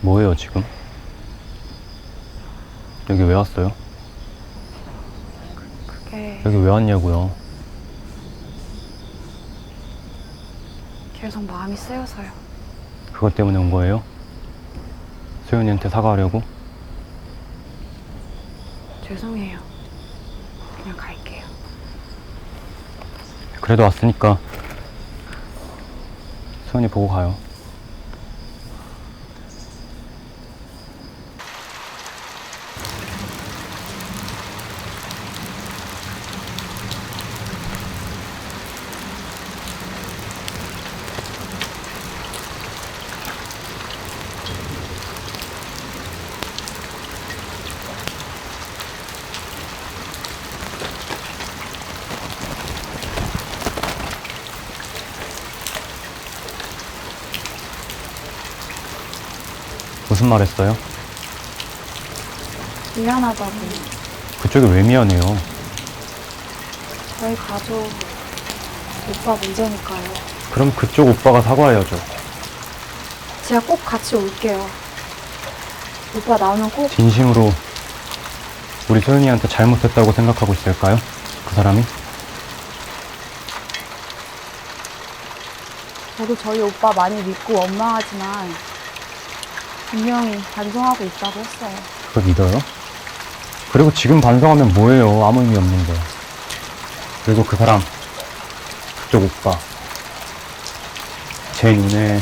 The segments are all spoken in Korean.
뭐예요, 지금? 여기 왜 왔어요? 그게 여기 왜 왔냐고요? 계속 마음이 쓰여서요. 그것 때문에 온 거예요? 소연이한테 사과하려고? 죄송해요. 그냥 갈게요. 그래도 왔으니까 소연이 보고 가요. 무슨 말 했어요? 미안하다고. 그쪽이 왜 미안해요? 저희 가족 오빠 문제니까요. 그럼 그쪽 오빠가 사과해야죠. 제가 꼭 같이 올게요. 오빠 나오면 꼭 진심으로 우리 소연이한테 잘못했다고 생각하고 있을까요? 그 사람이? 저도 저희 오빠 많이 믿고 원망하지만 분명히 반성하고 있다고 했어요. 그걸 믿어요? 그리고 지금 반성하면 뭐예요? 아무 의미 없는데. 그리고 그 사람, 그쪽 오빠. 제 눈에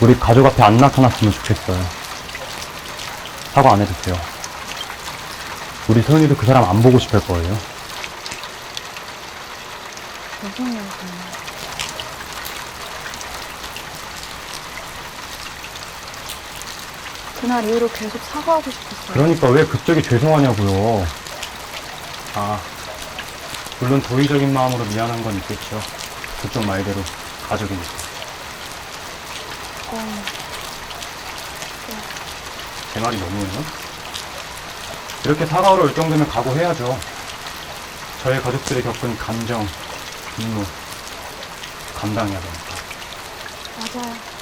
우리 가족 앞에 안 나타났으면 좋겠어요. 사과 안 해도 돼요. 우리 소연이도 그 사람 안 보고 싶을 거예요. 죄송해요, 정말. 그날 이후로 계속 사과하고 싶었어요. 그러니까 왜 그쪽이 죄송하냐고요. 아, 물론 도의적인 마음으로 미안한 건 있겠죠. 그쪽 말대로 가족이니까. 어, 제 말이 너무해요? 이렇게 사과하러 올 정도면 각오해야죠. 저희 가족들이 겪은 감정, 분노, 감당해야 되니까. 맞아요.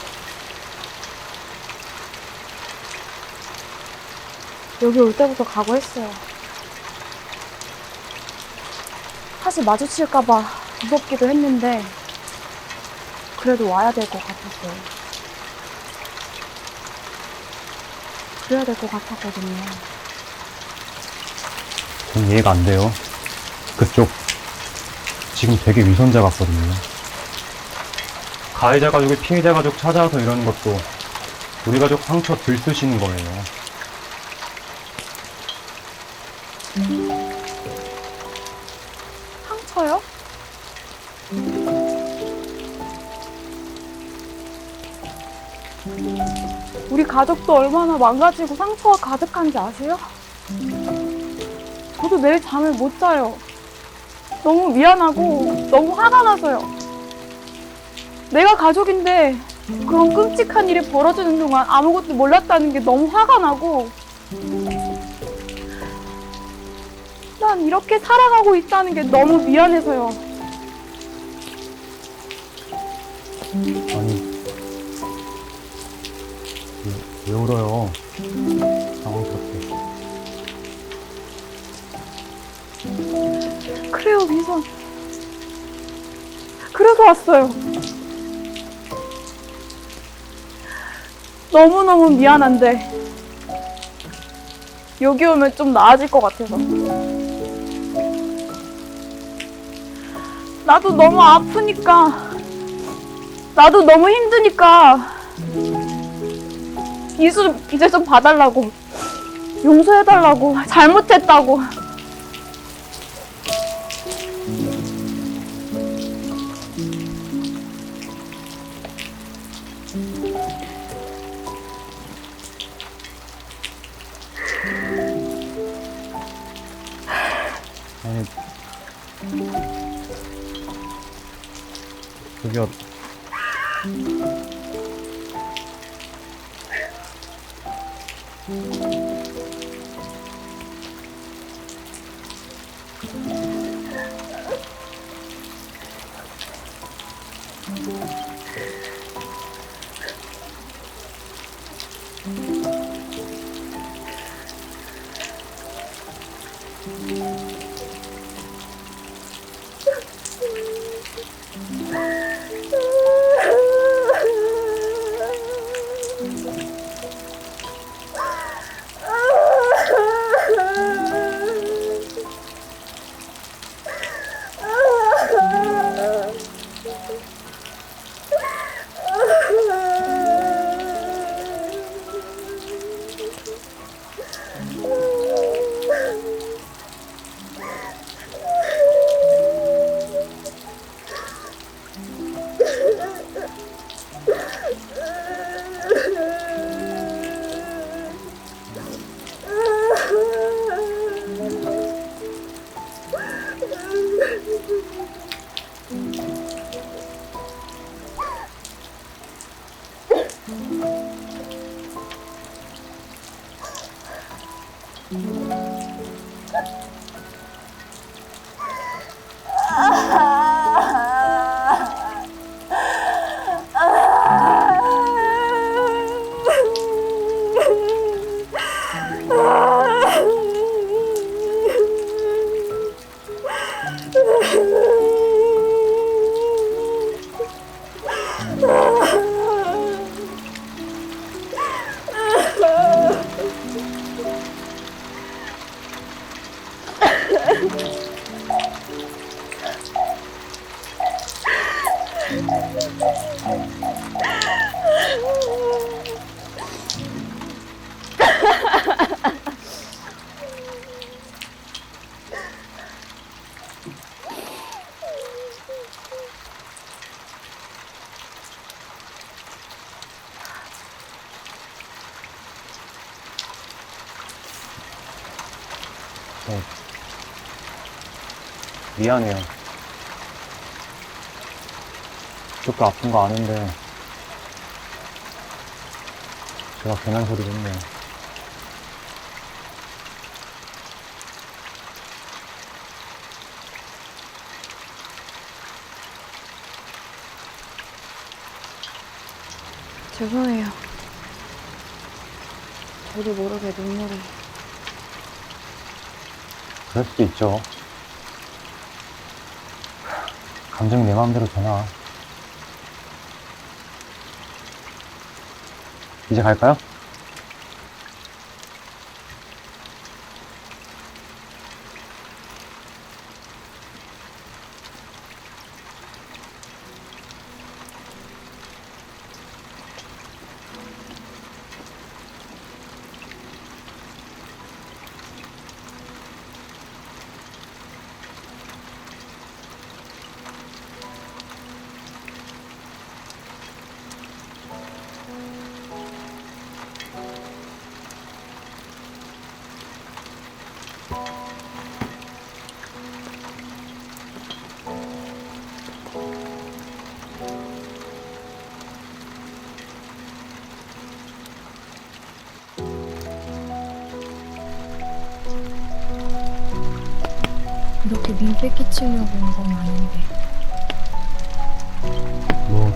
여기 올 때부터 각오했어요. 사실 마주칠까봐 무섭기도 했는데, 그래도 와야 될 것 같았어요. 그래야 될 것 같았거든요. 전 이해가 안 돼요. 그쪽, 지금 되게 위선자 같거든요. 가해자 가족이 피해자 가족 찾아와서 이러는 것도 우리 가족 상처 들쑤시는 거예요. 우리 가족도 얼마나 망가지고 상처가 가득한지 아세요? 저도 매일 잠을 못 자요. 너무 미안하고 너무 화가 나서요. 내가 가족인데 그런 끔찍한 일이 벌어지는 동안 아무것도 몰랐다는 게 너무 화가 나고 난 이렇게 살아가고 있다는 게 너무 미안해서요. 아니, 왜, 왜 울어요? 당황스럽게. 그래요, 민선. 그래서 왔어요. 너무너무 미안한데, 여기 오면 좀 나아질 것 같아서. 나도 너무 아프니까, 나도 너무 힘드니까, 이수 이제 좀 봐달라고, 용서해달라고, 잘못했다고. 요. 네. 미안해요. 그렇게 아픈 거 아는데, 제가 괜한 소리를 했네요. 죄송해요. 저도 모르게 눈물이. 그럴 수도 있죠. 감정이 내 마음대로 되나. 이제 갈까요? 민폐 끼치려고 온 건 아닌데 뭐,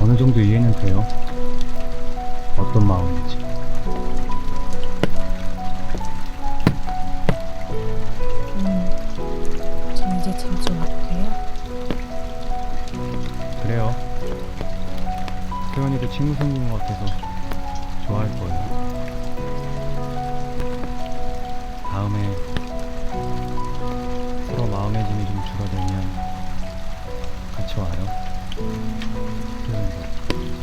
어느 정도 이해는 돼요. 어떤 마음인지. 음, 저 이제 와도 돼요? 그래요. 태연이도 친구 생긴 것 같아서 좋아할 거예요. 다음에 마음의 짐이 좀 줄어들면 같이 와요. 태연이도.